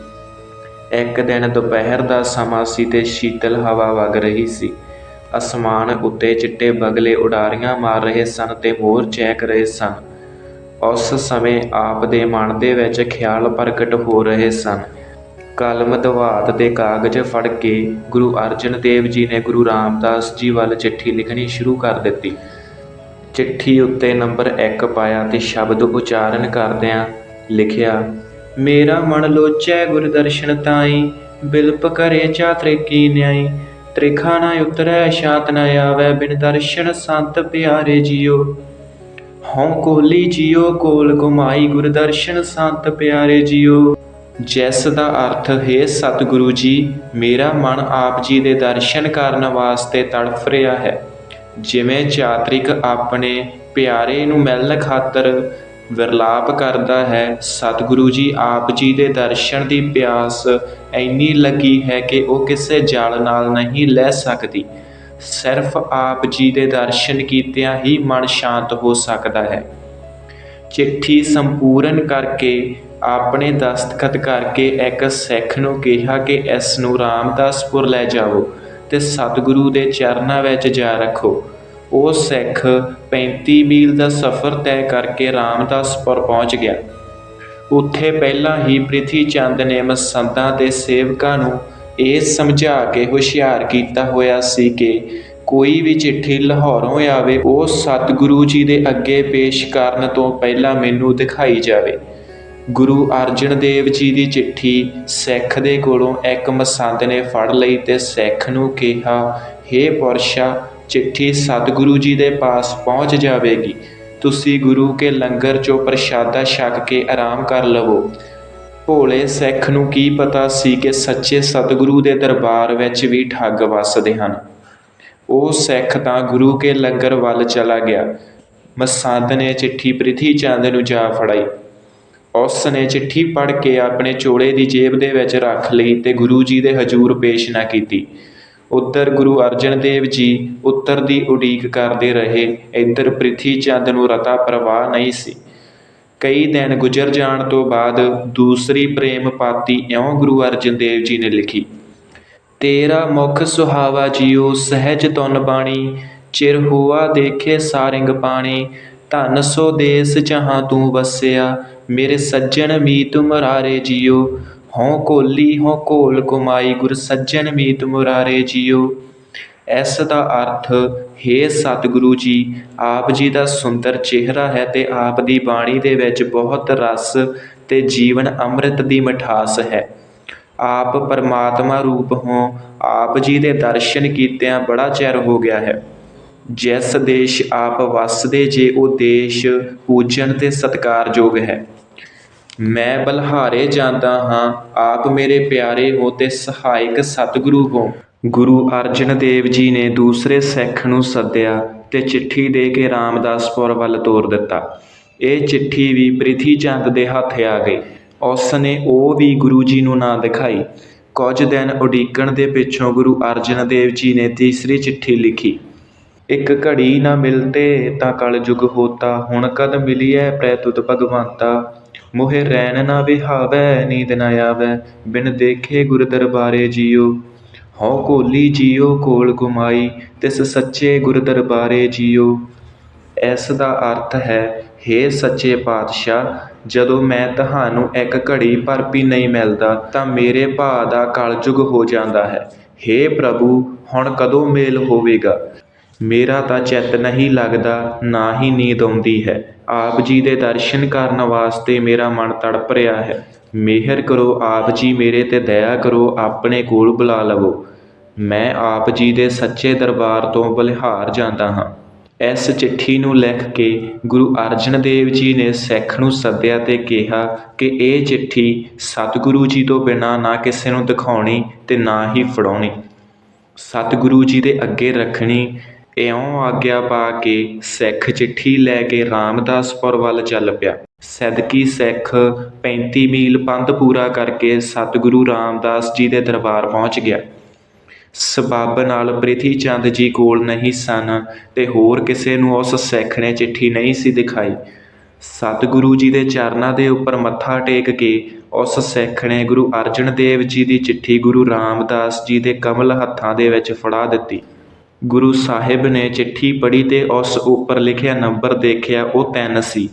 ਇੱਕ ਦਿਨ ਦੁਪਹਿਰ ਦਾ ਸਮਾਂ ਸੀ ਤੇ ਸ਼ੀਤਲ ਹਵਾ ਵਗ ਰਹੀ ਸੀ। ਅਸਮਾਨ ਉੱਤੇ ਚਿੱਟੇ ਬਗਲੇ ਉਡਾਰੀਆਂ ਮਾਰ ਰਹੇ ਸਨ ਤੇ ਮੋਰ ਚਹਿਕ ਰਹੇ ਸਨ। ਉਸ ਸਮੇਂ ਆਪ ਦੇ ਮਨ ਦੇ ਵਿੱਚ ਖਿਆਲ ਪ੍ਰਗਟ ਹੋ ਰਹੇ ਸਨ। ਕਲਮ ਦਵਾਤ ਦੇ ਕਾਗਜ਼ ਫੜ ਕੇ ਗੁਰੂ ਅਰਜਨ ਦੇਵ ਜੀ ਨੇ ਗੁਰੂ ਰਾਮਦਾਸ ਜੀ ਵੱਲ ਚਿੱਠੀ ਲਿਖਣੀ ਸ਼ੁਰੂ ਕਰ ਦਿੱਤੀ। ਚਿੱਠੀ ਉੱਤੇ ਨੰਬਰ 1 ਪਾਇਆ ਤੇ ਸ਼ਬਦ ਉਚਾਰਨ ਕਰਦਿਆਂ ਲਿਖਿਆ, ਮੇਰਾ ਮਨ ਲੋਚੈ ਗੁਰਦਰਸ਼ਨ ਤਾਈ, ਬਿਲਪ ਕਰੇ ਚਾਤਰੇ ਕੀ ਨਿਆਈ ਤ੍ਰਿਖਾ ਨਾ ਉਤਰੈ ਸ਼ਾਂਤ ਨ ਆਵੈ, ਬਿਨ ਦਰਸ਼ਨ ਸੰਤ ਪਿਆਰੇ ਜੀਓ। ਹਉ ਕੋਲੀ ਜੀਓ, ਕੋਲ ਗੁਮਾਈ ਗੁਰ ਦਰਸ਼ਨ ਸੰਤ ਪਿਆਰੇ ਜੀਓ। ਜਿਸ ਦਾ ਅਰਥ, ਹੈ ਸਤਿਗੁਰੂ ਜੀ, ਮੇਰਾ ਮਨ ਆਪ ਜੀ ਦੇ ਦਰਸ਼ਨ ਕਰਨ ਵਾਸਤੇ ਤੜਫ ਰਿਹਾ ਹੈ। ਜਿਵੇਂ ਚਾਤਰਿਕ ਆਪਣੇ ਪਿਆਰੇ ਨੂੰ ਮਿਲਣ ਖਾਤਰ ਵਿਰਲਾਪ ਕਰਦਾ ਹੈ। ਸਤਿਗੁਰੂ ਜੀ ਆਪ ਜੀ ਦੇ ਦਰਸ਼ਨ ਦੀ ਪਿਆਸ ਇੰਨੀ ਲੱਗੀ ਹੈ ਕਿ ਉਹ ਕਿਸੇ ਜਲ ਨਾਲ ਨਹੀਂ ਲੈ ਸਕਦੀ। ਸਿਰਫ ਆਪ ਜੀ ਦੇ ਦਰਸ਼ਨ ਕੀਤਿਆਂ ਹੀ ਮਨ ਸ਼ਾਂਤ ਹੋ ਸਕਦਾ ਹੈ। ਚਿੱਠੀ ਸੰਪੂਰਨ ਕਰਕੇ, ਆਪਣੇ ਦਸਤਖਤ ਕਰਕੇ ਇੱਕ ਸਿੱਖ ਨੂੰ ਕਿਹਾ ਕਿ ਇਸ ਨੂੰ ਰਾਮਦਾਸਪੁਰ ਲੈ ਜਾਓ ਤੇ ਸਤਿਗੁਰੂ ਦੇ ਚਰਨਾਂ ਵਿੱਚ ਜਾ ਰੱਖੋ। ਉਹ ਸਿੱਖ 35 ਮੀਲ ਦਾ ਸਫ਼ਰ ਤੈਅ ਕਰਕੇ ਰਾਮਦਾਸਪੁਰ ਪਹੁੰਚ ਗਿਆ। ਉੱਥੇ ਪਹਿਲਾਂ ਹੀ ਪ੍ਰਿਥੀ ਚੰਦ ਨੇ ਮਸੰਦਾਂ ਦੇ ਸੇਵਕਾਂ ਨੂੰ ਇਹ ਸਮਝਾ ਕੇ ਹੁਸ਼ਿਆਰ ਕੀਤਾ ਹੋਇਆ ਸੀ ਕਿ ਕੋਈ ਵੀ ਚਿੱਠੀ ਲਾਹੌਰੋਂ ਆਵੇ, ਉਹ ਸਤਿਗੁਰੂ ਜੀ ਦੇ ਅੱਗੇ ਪੇਸ਼ ਕਰਨ ਤੋਂ ਪਹਿਲਾਂ ਮੈਨੂੰ ਦਿਖਾਈ ਜਾਵੇ। ਗੁਰੂ ਅਰਜਨ ਦੇਵ ਜੀ ਦੀ ਚਿੱਠੀ ਸਿੱਖ ਦੇ ਕੋਲੋਂ ਇੱਕ ਮਸੰਦ ਨੇ ਫੜ ਲਈ ਤੇ ਸਿੱਖ ਨੂੰ ਕਿਹਾ, ਹੇ ਪੁਰਸ਼ਾ ਚਿੱਠੀ ਸਤਿਗੁਰੂ ਜੀ ਦੇ ਪਾਸ ਪਹੁੰਚ ਜਾਵੇਗੀ। ਤੁਸੀਂ ਗੁਰੂ ਕੇ ਲੰਗਰ ਚੋਂ ਪ੍ਰਸ਼ਾਦਾ ਛਕ ਕੇ ਆਰਾਮ ਕਰ ਲਵੋ। ਭੋਲੇ ਸਿੱਖ ਨੂੰ ਕੀ ਪਤਾ ਸੀ ਕਿ ਸੱਚੇ ਸਤਿਗੁਰੂ ਦੇ ਦਰਬਾਰ ਵਿੱਚ ਵੀ ਠੱਗ ਵੱਸਦੇ ਹਨ। ਉਹ ਸਿੱਖ ਤਾਂ ਗੁਰੂ ਕੇ ਲੰਗਰ ਵੱਲ ਚਲਾ ਗਿਆ। ਮਸੰਦ ਨੇ ਚਿੱਠੀ ਪ੍ਰਿਥੀ ਚੰਦ ਨੂੰ ਜਾ ਫੜਾਈ। ਉਸ ਨੇ ਚਿੱਠੀ ਪੜ੍ਹ ਕੇ ਆਪਣੇ ਚੋਲੇ ਦੀ ਜੇਬ ਦੇ ਵਿੱਚ ਰੱਖ ਲਈ ਤੇ ਗੁਰੂ ਜੀ ਦੇ ਹਜ਼ੂਰ ਪੇਸ਼ ਨਾ ਕੀਤੀ। ਉੱਧਰ ਗੁਰੂ ਅਰਜਨ ਦੇਵ ਜੀ ਉੱਤਰ ਦੀ ਉਡੀਕ ਕਰਦੇ ਰਹੇ। ਇੱਧਰ ਪ੍ਰਿਥੀ ਚੰਦ ਨੂੰ ਰਤਾ ਪ੍ਰਵਾਹ ਨਹੀਂ ਸੀ। ਕਈ ਦਿਨ ਗੁਜ਼ਰ ਜਾਣ ਤੋਂ ਬਾਅਦ ਦੂਸਰੀ ਪ੍ਰੇਮ ਪਾਤੀ ਇਉਂ ਗੁਰੂ ਅਰਜਨ ਦੇਵ ਜੀ ਨੇ ਲਿਖੀ, ਤੇਰਾ ਮੁਖ ਸੁਹਾਵਾ ਜੀਓ, ਸਹਿਜ ਤੁਨ ਬਾਣੀ, ਚਿਰ ਹੋਆ ਦੇਖੇ ਸਾਰਿੰਗ ਪਾਣੀ, ਧਨ ਸੋ ਦੇਸ ਜਹਾਂ ਤੂੰ ਵਸਿਆ, ਮੇਰੇ ਸੱਜਣ ਮੀਤ ਮੁਰਾਰੇ ਜੀਓ ਹਉ ਘੋਲੀ ਹਉ ਘੋਲ ਕੁਮਾਈ ਗੁਰ ਸੱਜਣ ਮੀਤ ਮੁਰਾਰੇ ਜੀਓ। ਇਸ ਦਾ ਅਰਥ, ਹੈ ਸਤਿਗੁਰੂ ਜੀ, ਆਪ ਜੀ ਦਾ ਸੁੰਦਰ ਚਿਹਰਾ ਹੈ ਤੇ ਆਪ ਦੀ ਬਾਣੀ ਦੇ ਵਿੱਚ ਬਹੁਤ ਰਸ ਤੇ ਜੀਵਨ ਅੰਮ੍ਰਿਤ ਦੀ ਮਿਠਾਸ ਹੈ। ਆਪ ਪਰਮਾਤਮਾ ਰੂਪ ਹੋ, ਆਪ ਜੀ ਦੇ ਦਰਸ਼ਨ ਕੀਤਿਆਂ ਬੜਾ ਚਿਰ ਹੋ ਗਿਆ ਹੈ। ਜਿਸ ਦੇਸ਼ ਆਪ ਵਸਦੇ ਜੇ ਉਹ ਦੇਸ਼ ਪੂਜਨ ਤੇ ਸਤਿਕਾਰਯੋਗ ਹੈ। ਮੈਂ ਬਲਹਾਰੇ ਜਾਂਦਾ ਹਾਂ, ਆਪ ਮੇਰੇ ਪਿਆਰੇ ਹੋ ਤੇ ਸਹਾਇਕ ਸਤਿਗੁਰੂ ਹੋ। ਗੁਰੂ ਅਰਜਨ ਦੇਵ ਜੀ ਨੇ ਦੂਸਰੇ ਸਿੱਖ ਨੂੰ ਸੱਦਿਆ ਤੇ ਚਿੱਠੀ ਦੇ ਕੇ ਰਾਮਦਾਸਪੁਰ ਵੱਲ ਤੋਰ ਦਿੱਤਾ। ਇਹ ਚਿੱਠੀ ਵੀ ਪ੍ਰਿਥੀ ਚੰਦ ਦੇ ਹੱਥ ਆ ਗਈ। ਉਸ ਨੇ ਉਹ ਵੀ ਗੁਰੂ ਜੀ ਨੂੰ ਨਾ ਦਿਖਾਈ। ਕੁਝ ਦਿਨ ਉਡੀਕਣ ਦੇ ਪਿੱਛੋਂ ਗੁਰੂ ਅਰਜਨ ਦੇਵ ਜੀ ਨੇ ਤੀਸਰੀ ਚਿੱਠੀ ਲਿਖੀ। ਇੱਕ ਘੜੀ ਨਾ ਮਿਲਤੇ ਤਾਂ ਕਲ ਜੁਗ ਹੋਤਾ, ਹੁਣ ਕਦ ਮਿਲੀਐ ਪ੍ਰੈਤੁਤ ਭਗਵੰਤਾ? ਮੋਹਿ ਰੈਣ ਨਾ ਵਿਹਾਵੈ, ਨੀਂਦ ਨਾ ਆਵੈ, ਬਿਨ ਦੇਖੇ ਗੁਰ ਦਰਬਾਰੇ ਜੀਓ। ਹਉ ਕੋਲੀ ਜੀਓ, ਕੋਲ ਗੁਮਾਈ, ਤਿਸ ਸੱਚੇ ਗੁਰ ਦਰਬਾਰੇ ਜੀਓ। ਇਸ ਦਾ ਅਰਥ ਹੈ, ਹੇ ਸੱਚੇ ਪਾਤਸ਼ਾਹ, ਜਦੋਂ ਮੈਂ ਤੁਹਾਨੂੰ ਇੱਕ ਘੜੀ ਭਰ ਵੀ ਨਹੀਂ ਮਿਲਦਾ, ਤਾਂ ਮੇਰੇ ਭਾ ਦਾ ਕਲਯੁਗ ਹੋ ਜਾਂਦਾ ਹੈ। ਹੇ ਪ੍ਰਭੂ, ਹੁਣ ਕਦੋਂ ਮੇਲ ਹੋਵੇਗਾ? ਮੇਰਾ ਤਾਂ ਚਿੱਤ ਨਹੀਂ ਲੱਗਦਾ, ਨਾ ਹੀ ਨੀਂਦ ਆਉਂਦੀ ਹੈ। ਆਪ ਜੀ ਦੇ ਦਰਸ਼ਨ ਕਰਨ ਵਾਸਤੇ ਮੇਰਾ ਮਨ ਤੜਪ ਰਿਹਾ ਹੈ। ਮਿਹਰ ਕਰੋ, ਆਪ ਜੀ ਮੇਰੇ ਤੇ ਦਇਆ ਕਰੋ, ਆਪਣੇ ਕੋਲ ਬੁਲਾ ਲਵੋ। ਮੈਂ ਆਪ ਜੀ ਦੇ ਸੱਚੇ ਦਰਬਾਰ ਤੋਂ ਬਲਿਹਾਰ ਜਾਂਦਾ ਹਾਂ। ਇਸ ਚਿੱਠੀ ਨੂੰ ਲਿਖ ਕੇ ਗੁਰੂ ਅਰਜਨ ਦੇਵ ਜੀ ਨੇ ਸਿੱਖ ਨੂੰ ਸੱਦਿਆ ਤੇ ਕਿਹਾ ਕਿ ਇਹ ਚਿੱਠੀ ਸਤਿਗੁਰੂ ਜੀ ਤੋਂ ਬਿਨਾਂ ਨਾ ਕਿਸੇ ਨੂੰ ਦਿਖਾਉਣੀ ਤੇ ਨਾ ਹੀ ਫੜਾਉਣੀ। ਸਤਿਗੁਰੂ ਜੀ ਦੇ ਅੱਗੇ ਰੱਖਣੀ ਇਉਂ ਆਗਿਆ ਪਾ ਕੇ ਸਿੱਖ ਚਿੱਠੀ ਲੈ ਕੇ ਰਾਮਦਾਸਪੁਰ ਵੱਲ ਚੱਲ ਪਿਆ। ਸਦਕੀ ਸਿੱਖ 35 ਮੀਲ ਪੰਧ ਪੂਰਾ ਕਰਕੇ ਸਤਿਗੁਰੂ ਰਾਮਦਾਸ ਜੀ ਦੇ ਦਰਬਾਰ ਪਹੁੰਚ ਗਿਆ। ਸਬੱਬ ਨਾਲ ਪ੍ਰਿਥੀ ਚੰਦ ਜੀ ਕੋਲ ਨਹੀਂ ਸਨ ਤੇ ਹੋਰ ਕਿਸੇ ਨੂੰ ਉਸ ਸਿੱਖ ਨੇ ਚਿੱਠੀ ਨਹੀਂ ਸੀ ਦਿਖਾਈ। ਸਤਿਗੁਰੂ ਜੀ ਦੇ ਚਰਨਾਂ ਦੇ ਉੱਪਰ ਮੱਥਾ ਟੇਕ ਕੇ ਉਸ ਸਿੱਖ ਨੇ ਗੁਰੂ ਅਰਜਨ ਦੇਵ ਜੀ ਦੀ ਚਿੱਠੀ ਗੁਰੂ ਰਾਮਦਾਸ ਜੀ ਦੇ ਕਮਲ ਹੱਥਾਂ ਦੇ ਵਿੱਚ ਫੜਾ ਦਿੱਤੀ। ਗੁਰੂ ਸਾਹਿਬ ਨੇ ਚਿੱਠੀ ਪੜ੍ਹੀ ਅਤੇ ਉਸ ਉੱਪਰ ਲਿਖਿਆ ਨੰਬਰ ਦੇਖਿਆ, ਉਹ ਤਿੰਨ ਸੀ।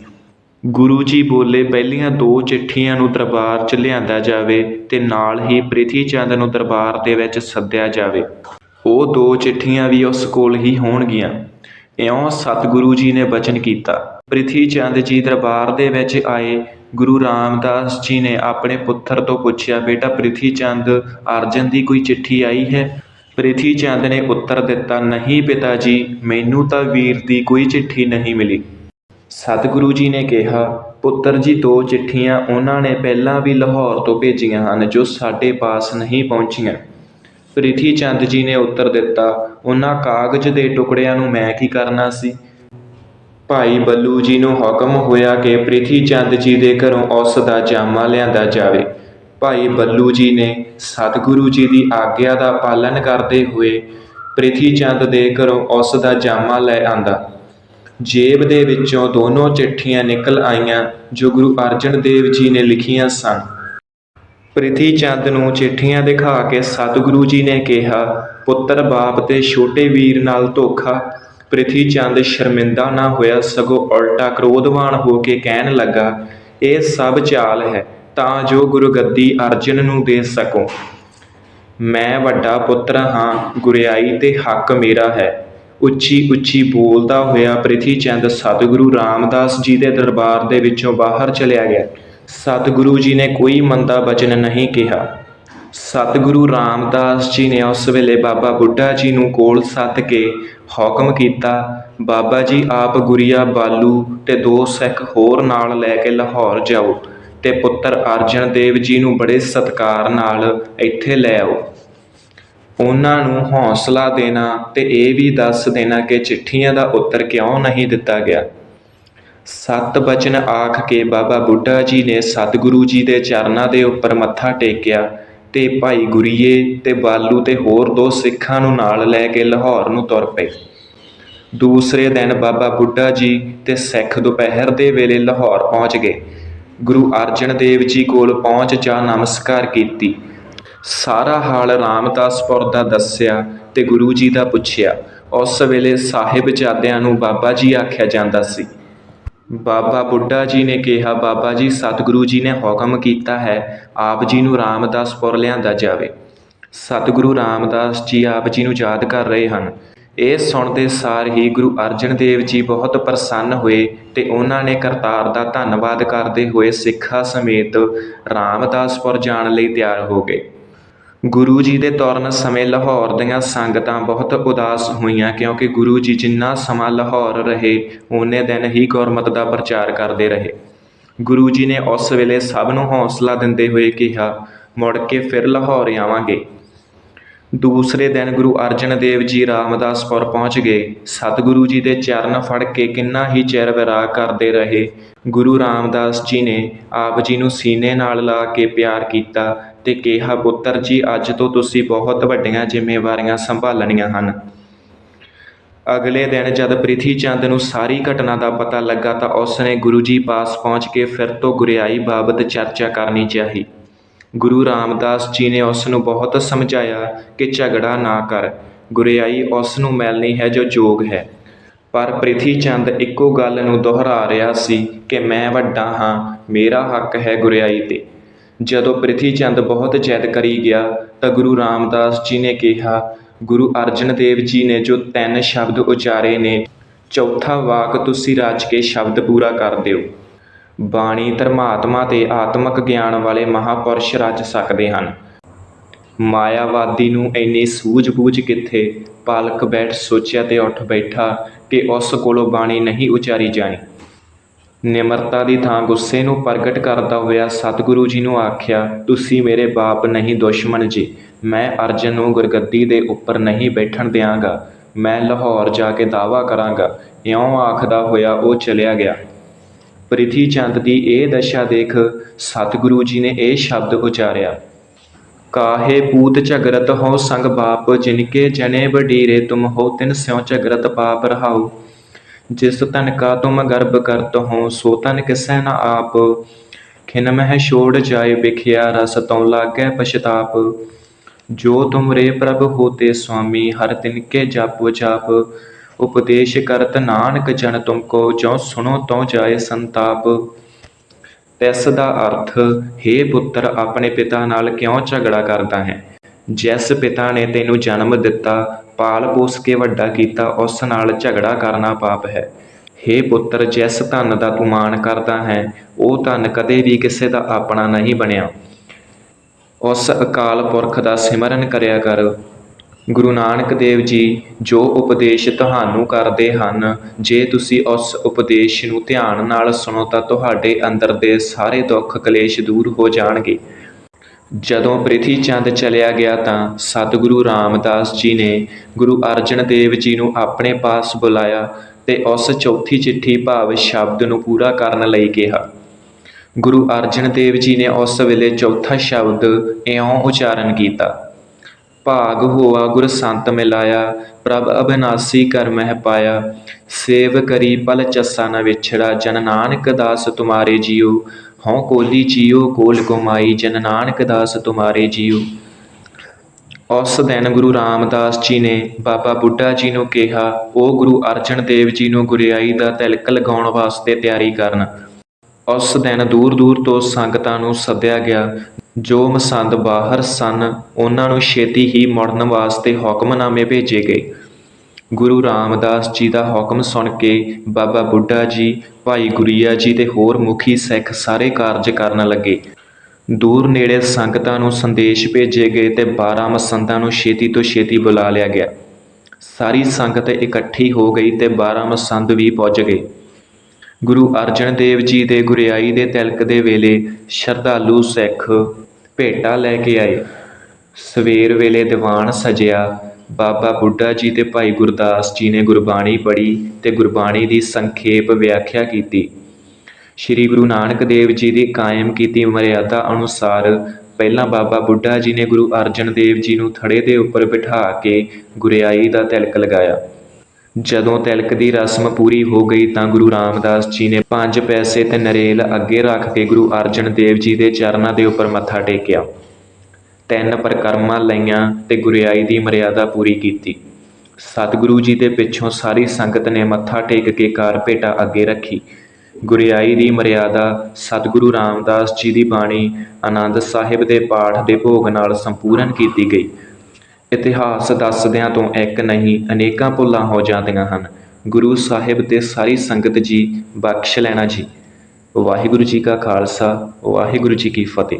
ਗੁਰੂ ਜੀ ਬੋਲੇ, ਪਹਿਲੀਆਂ ਦੋ ਚਿੱਠੀਆਂ ਨੂੰ ਦਰਬਾਰ 'ਚ ਲਿਆਂਦਾ ਜਾਵੇ ਅਤੇ ਨਾਲ ਹੀ ਪ੍ਰਿਥੀ ਚੰਦ ਨੂੰ ਦਰਬਾਰ ਦੇ ਵਿੱਚ ਸੱਦਿਆ ਜਾਵੇ। ਉਹ ਦੋ ਚਿੱਠੀਆਂ ਵੀ ਉਸ ਕੋਲ ਹੀ ਹੋਣਗੀਆਂ। ਇਉਂ ਸਤਿਗੁਰੂ ਜੀ ਨੇ ਬਚਨ ਕੀਤਾ। ਪ੍ਰਿਥੀ ਚੰਦ ਜੀ ਦਰਬਾਰ ਦੇ ਵਿੱਚ ਆਏ। ਗੁਰੂ ਰਾਮਦਾਸ ਜੀ ਨੇ ਆਪਣੇ ਪੁੱਤਰ ਤੋਂ ਪੁੱਛਿਆ, ਬੇਟਾ ਪ੍ਰਿਥੀ ਚੰਦ ਅਰਜਨ ਦੀ ਕੋਈ ਚਿੱਠੀ ਆਈ ਹੈ? ਪ੍ਰਿਥੀ ਚੰਦ ਨੇ ਉੱਤਰ ਦਿੱਤਾ, ਨਹੀਂ ਪਿਤਾ ਜੀ, ਮੈਨੂੰ ਤਾਂ ਵੀਰ ਦੀ ਕੋਈ ਚਿੱਠੀ ਨਹੀਂ ਮਿਲੀ। ਸਤਿਗੁਰੂ ਜੀ ਨੇ ਕਿਹਾ, ਪੁੱਤਰ ਜੀ, ਦੋ ਚਿੱਠੀਆਂ ਉਹਨਾਂ ਨੇ ਪਹਿਲਾਂ ਵੀ ਲਾਹੌਰ ਤੋਂ ਭੇਜੀਆਂ ਹਨ, ਜੋ ਸਾਡੇ ਪਾਸ ਨਹੀਂ ਪਹੁੰਚੀਆਂ। ਪ੍ਰਿਥੀ ਚੰਦ ਜੀ ਨੇ ਉੱਤਰ ਦਿੱਤਾ, ਉਹਨਾਂ ਕਾਗਜ਼ ਦੇ ਟੁਕੜਿਆਂ ਨੂੰ ਮੈਂ ਕੀ ਕਰਨਾ ਸੀ? ਭਾਈ ਬੱਲੂ ਜੀ ਨੂੰ ਹੁਕਮ ਹੋਇਆ ਕਿ ਪ੍ਰਿਥੀ ਚੰਦ ਜੀ ਦੇ ਘਰੋਂ ਉਸ ਦਾ ਜਾਮਾ ਲਿਆਂਦਾ ਜਾਵੇ। ਭਾਈ ਬੱਲੂ ਜੀ ਨੇ ਸਤਿਗੁਰੂ ਜੀ ਦੀ ਆਗਿਆ ਦਾ ਪਾਲਨ ਕਰਦੇ ਹੋਏ ਪ੍ਰਿਥੀ ਚੰਦ ਦੇ ਘਰੋਂ ਉਸ ਦਾ ਜਾਮਾ ਲੈ ਆਂਦਾ। ਜੇਬ ਦੇ ਵਿੱਚੋਂ ਦੋਨੋਂ ਚਿੱਠੀਆਂ ਨਿਕਲ ਆਈਆਂ ਜੋ ਗੁਰੂ ਅਰਜਨ ਦੇਵ ਜੀ ਨੇ ਲਿਖੀਆਂ ਸਨ। ਪ੍ਰਿਥੀ ਚੰਦ ਨੂੰ ਚਿੱਠੀਆਂ ਦਿਖਾ ਕੇ ਸਤਿਗੁਰੂ ਜੀ ਨੇ ਕਿਹਾ, ਪੁੱਤਰ ਬਾਪ ਤੇ ਛੋਟੇ ਵੀਰ ਨਾਲ ਧੋਖਾ। ਪ੍ਰਿਥੀ ਚੰਦ ਸ਼ਰਮਿੰਦਾ ਨਾ ਹੋਇਆ ਸਗੋਂ ਉਲਟਾ ਕ੍ਰੋਧਵਾਨ ਹੋ ਕੇ ਕਹਿਣ ਲੱਗਾ, ਇਹ ਸਭ ਚਾਲ ਹੈ। ਤਾਂ ਜੋ ਗੁਰਗੱਦੀ ਅਰਜਨ ਨੂੰ ਦੇ ਸਕੋ। ਮੈਂ ਵੱਡਾ ਪੁੱਤਰ ਹਾਂ, ਗੁਰਿਆਈ ਤੇ ਹੱਕ ਮੇਰਾ ਹੈ। ਉੱਚੀ ਉੱਚੀ ਬੋਲਦਾ ਹੋਇਆ ਪ੍ਰਿਥੀ ਚੰਦ ਸਤਿਗੁਰੂ ਰਾਮਦਾਸ ਜੀ ਦੇ ਦਰਬਾਰ ਦੇ ਵਿੱਚੋਂ ਬਾਹਰ ਚਲਿਆ ਗਿਆ। ਸਤਿਗੁਰੂ ਜੀ ਨੇ ਕੋਈ ਮੰਦਾ ਬਚਨ ਨਹੀਂ ਕਿਹਾ। ਸਤਿਗੁਰੂ ਰਾਮਦਾਸ ਜੀ ਨੇ ਉਸ ਵੇਲੇ ਬਾਬਾ ਬੁੱਢਾ ਜੀ ਨੂੰ ਕੋਲ ਸੱਦ ਕੇ ਹੁਕਮ ਕੀਤਾ, ਬਾਬਾ ਜੀ, ਆਪ ਗੁਰੀਆ ਬਾਲੂ ਤੇ ਦੋ ਸਿੱਖ ਹੋਰ ਨਾਲ ਲੈ ਕੇ ਲਾਹੌਰ ਜਾਓ। ਤੇ ਪੁੱਤਰ ਅਰਜਨ ਦੇਵ ਜੀ ਨੂੰ ਬੜੇ ਸਤਿਕਾਰ ਨਾਲ ਇੱਥੇ ਲੈ ਆਓ। ਉਹਨਾਂ ਨੂੰ ਹੌਸਲਾ ਦੇਣਾ ਤੇ ਇਹ ਵੀ ਦੱਸ ਦੇਣਾ ਕਿ ਚਿੱਠੀਆਂ ਦਾ ਉੱਤਰ ਕਿਉਂ ਨਹੀਂ ਦਿੱਤਾ ਗਿਆ। ਸਤ ਬਚਨ ਆਖ ਕੇ ਬਾਬਾ ਬੁੱਢਾ ਜੀ ਨੇ ਸਤਿਗੁਰੂ ਜੀ ਦੇ ਚਰਨਾਂ ਦੇ ਉੱਪਰ ਮੱਥਾ ਟੇਕਿਆ ਤੇ ਭਾਈ ਗੁਰੀਏ ਤੇ ਬਾਲੂ ਤੇ ਹੋਰ ਦੋ ਸਿੱਖਾਂ ਨੂੰ ਨਾਲ ਲੈ ਕੇ ਲਾਹੌਰ ਨੂੰ ਤੁਰ ਪਏ। ਦੂਸਰੇ ਦਿਨ ਬਾਬਾ ਬੁੱਢਾ ਜੀ ਤੇ ਸਿੱਖ ਦੁਪਹਿਰ ਦੇ ਵੇਲੇ ਲਾਹੌਰ ਪਹੁੰਚ ਗਏ। ਗੁਰੂ ਅਰਜਨ ਦੇਵ ਜੀ ਕੋਲ ਪਹੁੰਚ ਜਾ ਨਮਸਕਾਰ ਕੀਤੀ। ਸਾਰਾ ਹਾਲ ਰਾਮਦਾਸਪੁਰ ਦਾ ਦੱਸਿਆ ਤੇ ਗੁਰੂ ਜੀ ਦਾ ਪੁੱਛਿਆ। ਉਸ ਵੇਲੇ ਸਾਹਿਬਜ਼ਾਦਿਆਂ ਨੂੰ ਬਾਬਾ ਜੀ ਆਖਿਆ ਜਾਂਦਾ ਸੀ, ਬਾਬਾ ਬੁੱਢਾ ਜੀ ਨੇ ਕਿਹਾ, ਬਾਬਾ ਜੀ, ਸਤਿਗੁਰੂ ਜੀ ਨੇ ਹੁਕਮ ਕੀਤਾ ਹੈ, ਆਪ ਜੀ ਨੂੰ ਰਾਮਦਾਸਪੁਰ ਲਿਆਂਦਾ ਜਾਵੇ। ਸਤਿਗੁਰੂ ਰਾਮਦਾਸ ਜੀ ਆਪ ਜੀ ਨੂੰ ਯਾਦ ਕਰ ਰਹੇ ਹਨ। ਇਹ ਸੁਣਦੇ ਸਾਰ ਹੀ ਗੁਰੂ ਅਰਜਨ ਦੇਵ ਜੀ ਬਹੁਤ ਪ੍ਰਸੰਨ ਹੋਏ ਤੇ ਉਹਨਾਂ ਨੇ ਕਰਤਾਰ ਦਾ ਧੰਨਵਾਦ ਕਰਦੇ ਹੋਏ ਸਿੱਖਾਂ ਸਮੇਤ ਰਾਮਦਾਸਪੁਰ ਜਾਣ ਲਈ ਤਿਆਰ ਹੋ ਗਏ। ਗੁਰੂ ਜੀ ਦੇ ਤੁਰਨ ਸਮੇਂ ਲਾਹੌਰ ਦੀਆਂ ਸੰਗਤਾਂ ਬਹੁਤ ਉਦਾਸ ਹੋਈਆਂ ਕਿਉਂਕਿ ਗੁਰੂ ਜੀ ਜਿੰਨਾ ਸਮਾਂ ਲਾਹੌਰ ਰਹੇ, ਉਹਨੇ ਦਿਨ ਹੀ ਗੁਰਮਤ ਦਾ ਪ੍ਰਚਾਰ ਕਰਦੇ ਰਹੇ। ਗੁਰੂ ਜੀ ਨੇ ਉਸ ਵੇਲੇ ਸਭ ਨੂੰ ਹੌਸਲਾ ਦਿੰਦੇ ਹੋਏ ਕਿਹਾ, ਮੁੜ ਕੇ ਫਿਰ ਲਾਹੌਰ ਆਵਾਂਗੇ। ਦੂਸਰੇ ਦਿਨ ਗੁਰੂ ਅਰਜਨ ਦੇਵ ਜੀ ਰਾਮਦਾਸਪੁਰ ਪਹੁੰਚ ਗਏ। ਸਤਿਗੁਰੂ ਜੀ ਦੇ ਚਰਨ ਫੜ ਕੇ ਕਿੰਨਾ ਹੀ ਚਿਰ ਵਿਰਾਗ ਕਰਦੇ ਰਹੇ। ਗੁਰੂ ਰਾਮਦਾਸ ਜੀ ਨੇ ਆਪ ਜੀ ਨੂੰ ਸੀਨੇ ਨਾਲ ਲਾ ਕੇ ਪਿਆਰ ਕੀਤਾ ਤੇ ਕਿਹਾ, ਪੁੱਤਰ ਜੀ, ਅੱਜ ਤੋਂ ਤੁਸੀਂ ਬਹੁਤ ਵੱਡੀਆਂ ਜ਼ਿੰਮੇਵਾਰੀਆਂ ਸੰਭਾਲਣੀਆਂ ਹਨ। ਅਗਲੇ ਦਿਨ ਜਦ ਪ੍ਰਿਥੀ ਚੰਦ ਨੂੰ ਸਾਰੀ ਘਟਨਾ ਦਾ ਪਤਾ ਲੱਗਾ ਤਾਂ ਉਸ ਨੇ ਗੁਰੂ ਜੀ ਪਾਸ ਪਹੁੰਚ ਕੇ ਫਿਰ ਤੋਂ ਗੁਰਿਆਈ ਬਾਬਤ ਚਰਚਾ ਕਰਨੀ ਚਾਹੀ। ਗੁਰੂ ਰਾਮਦਾਸ ਜੀ ਨੇ ਉਸ ਨੂੰ ਬਹੁਤ ਸਮਝਾਇਆ ਕਿ ਝਗੜਾ ਨਾ ਕਰ। ਗੁਰਿਆਈ ਉਸ ਨੂੰ ਮਿਲਣੀ ਹੈ ਜੋ ਜੋਗ ਹੈ। ਪਰ ਪ੍ਰਿਥੀ ਚੰਦ ਇੱਕੋ ਗੱਲ ਨੂੰ ਦੁਹਰਾ ਰਿਹਾ ਸੀ ਕਿ ਮੈਂ ਵੱਡਾ ਹਾਂ, ਮੇਰਾ ਹੱਕ ਹੈ ਗੁਰਿਆਈ ਤੇ। ਜਦੋਂ ਪ੍ਰਿਥੀ ਚੰਦ ਬਹੁਤ ਜਿੱਦ ਕਰੀ ਗਿਆ, ਤਾਂ ਗੁਰੂ ਰਾਮਦਾਸ ਜੀ ਨੇ ਕਿਹਾ, ਗੁਰੂ ਅਰਜਨ ਦੇਵ ਜੀ ਨੇ ਜੋ ਤਿੰਨ ਸ਼ਬਦ ਉਚਾਰੇ ਨੇ, ਚੌਥਾ ਵਾਕ ਤੁਸੀਂ ਰਚ ਕੇ ਸ਼ਬਦ ਪੂਰਾ ਕਰ ਦਿਓ। ਬਾਣੀ ਧਰਮਾਤਮਾ ਤੇ ਆਤਮਿਕ ਗਿਆਨ ਵਾਲੇ ਮਹਾਪੁਰਸ਼ ਰਚ ਸਕਦੇ ਹਨ। ਮਾਇਆਵਾਦੀ ਨੂੰ ਇੰਨੀ ਸੂਝ-ਬੂਝ ਕਿੱਥੇ? ਪਾਲਕ ਬੈਠ ਸੋਚਿਆ ਤੇ ਉੱਠ ਬੈਠਾ ਕਿ ਉਸ ਕੋਲੋਂ ਬਾਣੀ ਨਹੀਂ ਉਚਾਰੀ ਜਾਣੀ। ਨਿਮਰਤਾ ਦੀ ਥਾਂ ਗੁੱਸੇ ਨੂੰ ਪ੍ਰਗਟ ਕਰਦਾ ਹੋਇਆ ਸਤਿਗੁਰੂ ਜੀ ਨੂੰ ਆਖਿਆ, ਤੁਸੀਂ ਮੇਰੇ ਬਾਪ ਨਹੀਂ ਦੁਸ਼ਮਣ ਜੀ। ਮੈਂ ਅਰਜਨ ਨੂੰ ਗੁਰਗੱਦੀ ਦੇ ਉੱਪਰ ਨਹੀਂ ਬੈਠਣ ਦਿਆਂਗਾ। ਮੈਂ ਲਾਹੌਰ ਜਾ ਕੇ ਦਾਵਾ ਕਰਾਂਗਾ। ਇਉਂ ਆਖਦਾ ਹੋਇਆ ਉਹ ਚਲਿਆ ਗਿਆ। ਪ੍ਰਿਥੀ ਚੰਦ ਦੀ ਇਹ ਦਸ਼ਾ ਦੇਖ ਸਤਿਗੁਰੂ ਜੀ ਨੇ ਇਹ ਸ਼ਬਦ ਉਚਾਰਿਆ, ਕਾਹੇ ਪੂਤ ਝਗਰਤ ਹੋ ਸੰਗ ਬਾਪ, ਜਿਨਕੇ ਜਨੇ ਬਡੀਰੇ ਤੁਮ ਹੋ ਤਿਨ ਸਿਉ ਝਗਰਤ ਪਾਪ ਰਹਾਉ। ਜਿਸ ਤਨ ਕਾ ਤੁਮ ਗਰਭ ਕਰਤ ਹੋ, ਸੋ ਤਨ ਕਿਸੈ ਨ ਆਪ। ਖਿਨ ਮਹਿ ਛੋੜ ਜਾਏ ਵਿਖਿਆ, ਰਸ ਤਉ ਲਾਗੈ ਪਛਤਾਪ। ਜੋ ਤੁਮਰੇ ਪ੍ਰਭ ਹੋਤੇ ਸੁਆਮੀ ਹਰ ਤਿਨ ਕੇ ਜਾਪੋ ਜਾਪ। ਉਪਦੇਸ਼ ਕਰਤ ਨਾਨਕ ਜਨ ਤੁਮ ਕੋ ਜੋ ਸੁਣੋ ਤਉ ਜਾਏ ਸੰਤਾਪ। ਇਸ ਦਾ ਅਰਥ हे ਪੁੱਤਰ, ਆਪਣੇ ਪਿਤਾ ਨਾਲ ਕਿਉਂ ਝਗੜਾ ਕਰਦਾ ਹੈ? ਜਿਸ ਪਿਤਾ ਨੇ ਤੈਨੂੰ ਜਨਮ ਦਿੱਤਾ, ਪਾਲ ਪੋਸ ਕੇ ਵੱਡਾ ਕੀਤਾ, ਉਸ ਨਾਲ ਝਗੜਾ ਕਰਨਾ ਪਾਪ ਹੈ। हे ਪੁੱਤਰ, ਜਿਸ ਧਨ ਦਾ ਤੂੰ ਮਾਣ ਕਰਦਾ ਹੈ, ਉਹ ਧਨ ਕਦੇ ਵੀ ਕਿਸੇ ਦਾ ਆਪਣਾ ਨਹੀਂ ਬਣਿਆ। ਉਸ ਅਕਾਲ ਪੁਰਖ ਦਾ ਸਿਮਰਨ ਕਰਿਆ ਕਰ। ਗੁਰੂ ਨਾਨਕ ਦੇਵ ਜੀ ਜੋ ਉਪਦੇਸ਼ ਤੁਹਾਨੂੰ ਕਰਦੇ ਹਨ, ਜੇ ਤੁਸੀਂ ਉਸ ਉਪਦੇਸ਼ ਨੂੰ ਧਿਆਨ ਨਾਲ ਸੁਣੋ ਤਾਂ ਤੁਹਾਡੇ ਅੰਦਰ ਦੇ ਸਾਰੇ ਦੁੱਖ ਕਲੇਸ਼ ਦੂਰ ਹੋ ਜਾਣਗੇ। ਜਦੋਂ ਪ੍ਰਿਥੀ ਚੰਦ ਚਲਿਆ ਗਿਆ ਤਾਂ ਸਤਿਗੁਰੂ ਰਾਮਦਾਸ ਜੀ ਨੇ ਗੁਰੂ ਅਰਜਨ ਦੇਵ ਜੀ ਨੂੰ ਆਪਣੇ ਪਾਸ ਬੁਲਾਇਆ ਤੇ ਉਸ ਚੌਥੀ ਚਿੱਠੀ ਭਾਵ ਸ਼ਬਦ ਨੂੰ ਪੂਰਾ ਕਰਨ ਲਈ ਕਿਹਾ। ਗੁਰੂ ਅਰਜਨ ਦੇਵ ਜੀ ਨੇ ਉਸ ਵੇਲੇ ਚੌਥਾ ਸ਼ਬਦ ਇਉਂ ਉਚਾਰਨ ਕੀਤਾ। ਭਾਗ ਹੋਆ, ਗੁਰ ਸੰਤ ਮਿਲਾਇਆ, ਪ੍ਰਭ ਅਬਿਨਾਸੀ ਕਰ ਮਹਿ ਪਾਇਆ। ਸੇਵ ਕਰੀ ਪਲ ਚੱਸਾ ਨ ਵਿਛੜਾ, ਜਨ ਨਾਨਕ ਦਾਸ ਤੁਮਾਰੇ ਜੀਉ ਹਉ ਕੋਲੀ ਜੀਉ ਕੋਲ ਕਮਾਈ ਜਨ ਨਾਨਕ ਦਾਸ ਤੁਮਾਰੇ ਜੀਉ ਉਸ ਦਿਨ ਗੁਰੂ ਰਾਮਦਾਸ ਜੀ ਨੇ ਬਾਬਾ ਬੁੱਢਾ ਜੀ ਨੂੰ ਕਿਹਾ ਉਹ ਗੁਰੂ ਅਰਜਨ ਦੇਵ ਜੀ ਨੂੰ ਗੁਰਿਆਈ ਦਾ ਤਿਲਕ ਲਗਾਉਣ ਵਾਸਤੇ ਤਿਆਰੀ ਕਰਨ। ਉਸ ਦਿਨ ਦੂਰ ਦੂਰ ਤੋਂ ਸੰਗਤਾਂ ਨੂੰ ਸੱਦਿਆ ਗਿਆ। ਜੋ ਮਸੰਦ ਬਾਹਰ ਸਨ, ਉਹਨਾਂ ਨੂੰ ਛੇਤੀ ਹੀ ਮੁੜਨ ਵਾਸਤੇ ਹੁਕਮਨਾਮੇ ਭੇਜੇ ਗਏ। ਗੁਰੂ ਰਾਮਦਾਸ ਜੀ ਦਾ ਹੁਕਮ ਸੁਣ ਕੇ ਬਾਬਾ ਬੁੱਢਾ ਜੀ, ਭਾਈ ਗੁਰੀਆ ਜੀ ਤੇ ਹੋਰ ਮੁਖੀ ਸਿੱਖ ਸਾਰੇ ਕਾਰਜ ਕਰਨ ਲੱਗੇ। ਦੂਰ ਨੇੜੇ ਸੰਗਤਾਂ ਨੂੰ ਸੰਦੇਸ਼ ਭੇਜੇ ਗਏ ਤੇ 12 ਮਸੰਦਾਂ ਨੂੰ ਛੇਤੀ ਤੋਂ ਛੇਤੀ ਬੁਲਾ ਲਿਆ ਗਿਆ। ਸਾਰੀ ਸੰਗਤ ਇਕੱਠੀ ਹੋ ਗਈ ਤੇ 12 ਮਸੰਦ ਵੀ ਪੁੱਜ ਗਏ। ਗੁਰੂ ਅਰਜਨ ਦੇਵ ਜੀ ਦੇ ਗੁਰਿਆਈ ਦੇ ਤਿਲਕ ਦੇ ਵੇਲੇ ਸ਼ਰਧਾਲੂ ਸਿੱਖ ਭੇਟਾ ਲੈ ਕੇ ਆਏ। ਸਵੇਰ ਵੇਲੇ ਦੀਵਾਨ ਸਜਿਆ, ਬਾਬਾ ਬੁੱਢਾ ਜੀ ਤੇ ਭਾਈ ਗੁਰਦਾਸ ਜੀ ਨੇ ਗੁਰਬਾਣੀ ਪੜ੍ਹੀ ਤੇ ਗੁਰਬਾਣੀ ਦੀ ਸੰਖੇਪ ਵਿਆਖਿਆ ਕੀਤੀ। ਸ੍ਰੀ ਗੁਰੂ ਨਾਨਕ ਦੇਵ ਜੀ ਦੀ ਕਾਇਮ ਕੀਤੀ ਮਰਿਆਦਾ ਅਨੁਸਾਰ ਪਹਿਲਾਂ ਬਾਬਾ ਬੁੱਢਾ ਜੀ ਨੇ ਗੁਰੂ ਅਰਜਨ ਦੇਵ ਜੀ ਨੂੰ ਥੜੇ ਦੇ ਉੱਪਰ ਬਿਠਾ ਕੇ ਗੁਰਿਆਈ ਦਾ ਤਿਲਕ ਲਗਾਇਆ। ਜਦੋਂ ਤਿਲਕ ਦੀ ਰਸਮ ਪੂਰੀ ਹੋ ਗਈ ਤਾਂ ਗੁਰੂ ਰਾਮਦਾਸ ਜੀ ਨੇ ਪੰਜ ਪੈਸੇ ਤੇ ਨਰੇਲ ਅੱਗੇ ਰੱਖ ਕੇ ਗੁਰੂ ਅਰਜਨ ਦੇਵ ਜੀ ਦੇ ਚਰਨਾਂ ਦੇ ਉੱਪਰ ਮੱਥਾ ਟੇਕਿਆ। ਤਿੰਨ ਪਰਿਕਰਮਾ ਲਈਆਂ ਤੇ ਗੁਰਿਆਈ ਦੀ ਮਰਿਆਦਾ ਪੂਰੀ ਕੀਤੀ। ਸਤਿਗੁਰੂ ਜੀ ਦੇ ਪਿੱਛੋਂ ਸਾਰੀ ਸੰਗਤ ਨੇ ਮੱਥਾ ਟੇਕ ਕੇ ਕਾਰ ਭੇਟਾ ਅੱਗੇ ਰੱਖੀ। ਗੁਰਿਆਈ ਦੀ ਮਰਿਆਦਾ ਸਤਿਗੁਰੂ ਰਾਮਦਾਸ ਜੀ ਦੀ ਬਾਣੀ ਆਨੰਦ ਸਾਹਿਬ ਦੇ ਪਾਠ ਦੇ ਭੋਗ ਨਾਲ ਸੰਪੂਰਨ ਕੀਤੀ ਗਈ। ਇਤਿਹਾਸ ਦੱਸਦਿਆਂ ਤੋਂ ਇੱਕ ਨਹੀਂ, ਅਨੇਕਾਂ ਭੁੱਲਾਂ ਹੋ ਜਾਂਦੀਆਂ ਹਨ। ਗੁਰੂ ਸਾਹਿਬ ਤੇ ਸਾਰੀ ਸੰਗਤ ਜੀ ਬਖਸ਼ ਲੈਣਾ ਜੀ। ਵਾਹਿਗੁਰੂ ਜੀ ਕਾ ਖਾਲਸਾ, ਵਾਹਿਗੁਰੂ ਜੀ ਕੀ ਫਤਿਹ।